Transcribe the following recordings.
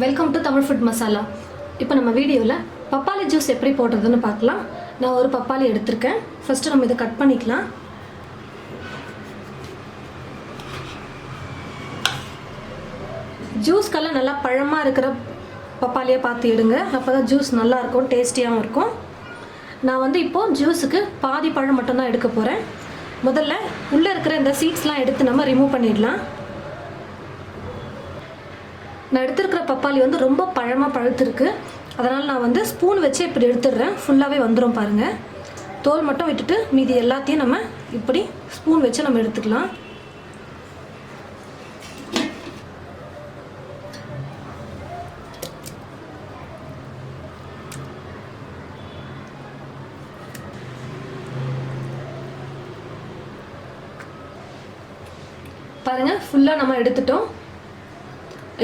Welcome to Tamil food masala இப்போ நம்ம வீடியோவில் பப்பாளி ஜூஸ் எப்படி போடுறதுன்னு பார்க்கலாம். நான் ஒரு பப்பாளி எடுத்திருக்கேன். ஃபஸ்ட்டு நம்ம இதை கட் பண்ணிக்கலாம். ஜூஸ்க்கெல்லாம் நல்லா பழமாக இருக்கிற பப்பாளியாக பார்த்து எடுங்க. அப்போ தான் ஜூஸ் நல்லாயிருக்கும் டேஸ்டியாகவும் இருக்கும். நான் வந்து இப்போது ஜூஸுக்கு பாதி பழம் மட்டும்தான் எடுக்க போகிறேன் முதல்ல உள்ளே இருக்கிற இந்த சீட்ஸ்லாம் எடுத்து நம்ம ரிமூவ் பண்ணிடலாம். நான் எடுத்திருக்கிற பப்பாளி வந்து ரொம்ப பழமாக பழுத்திருக்கு. அதனால் நான் வந்து ஸ்பூன் வச்சு இப்படி எடுத்துடுறேன். ஃபுல்லாகவே வந்துடும் பாருங்கள் தோல் மட்டும் விட்டுட்டு மீதி எல்லாத்தையும் நம்ம இப்படி ஸ்பூன் வச்சு நம்ம எடுத்துக்கலாம். பாருங்கள் ஃபுல்லாக நம்ம எடுத்துட்டோம்.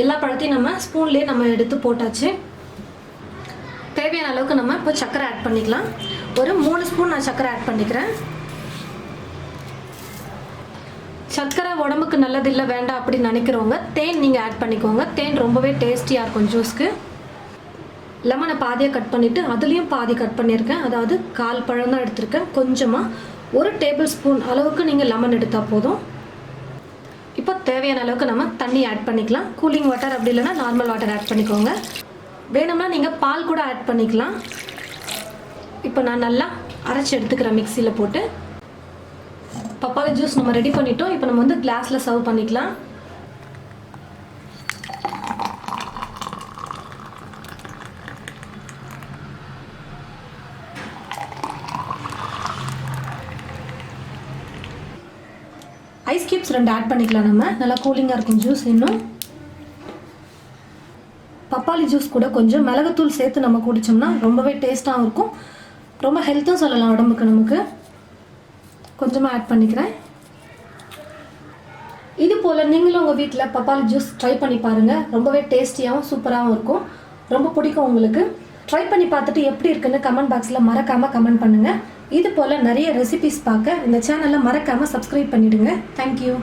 எல்லா பழத்தையும் நம்ம ஸ்பூன்லேயே நம்ம எடுத்து போட்டாச்சு. தேவையான அளவுக்கு நம்ம இப்போ சர்க்கரை ஆட் பண்ணிக்கலாம். ஒரு மூணு ஸ்பூன் நான் சர்க்கரை ஆட் பண்ணிக்கிறேன். சர்க்கரை உடம்புக்கு நல்லது இல்லை வேண்டாம் அப்படின்னு நினைக்கிறவங்க தேன் நீங்கள் ஆட் பண்ணிக்கோங்க. தேன் ரொம்பவே டேஸ்டியாக இருக்கும் ஜூஸ்க்கு லெமனை பாதியாக கட் பண்ணிவிட்டு அதுலேயும் பாதி கட் பண்ணியிருக்கேன். அதாவது கால் பழம் தான் எடுத்திருக்கேன். கொஞ்சமாக ஒரு டேபிள் ஸ்பூன் அளவுக்கு நீங்கள் லெமன் எடுத்தால் போதும். தேவையான அளவுக்கு நம்ம தண்ணி ஆட் பண்ணிக்கலாம். கூலிங் வாட்டர் அப்படி இல்லைன்னா நார்மல் வாட்டர் ஆட் பண்ணிக்கோங்க. வேணும்னா நீங்கள் பால் கூட ஆட் பண்ணிக்கலாம். இப்போ நான் நல்லா அரைச்சி எடுத்துக்கிறேன் மிக்சியில் போட்டு. பப்பாளி ஜூஸ் நம்ம ரெடி பண்ணிட்டோம். இப்போ நம்ம வந்து கிளாஸில் சர்வ் பண்ணிக்கலாம். ஐஸ் கியூப்ஸ் ரெண்டு ஆட் பண்ணிக்கலாம் நம்ம. நல்லா கூலிங்காக இருக்கும் ஜூஸ் இன்னும். பப்பாளி ஜூஸ் கூட கொஞ்சம் மிளகுத்தூள் சேர்த்து நம்ம குடித்தோம்னா ரொம்பவே டேஸ்ட்டாகவும் இருக்கும். ரொம்ப ஹெல்த்தும் சொல்லலாம் உடம்புக்கு நமக்கு. கொஞ்சமாக ஆட் பண்ணிக்கிறேன். இது போல் நீங்களும் உங்கள் வீட்டில் பப்பாளி ஜூஸ் ட்ரை பண்ணி பாருங்கள் ரொம்பவே டேஸ்டியாகவும் சூப்பராகவும் இருக்கும். ரொம்ப பிடிக்கும் உங்களுக்கு. ட்ரை பண்ணி பார்த்துட்டு எப்படி இருக்குன்னு கமெண்ட் பாக்ஸில் மறக்காமல் கமெண்ட் பண்ணுங்கள் இது போல் நிறைய ரெசிபிஸ் பார்க்க இந்த சேனலை மறக்காமல் சப்ஸ்கிரைப் பண்ணிவிடுங்க தேங்க்யூ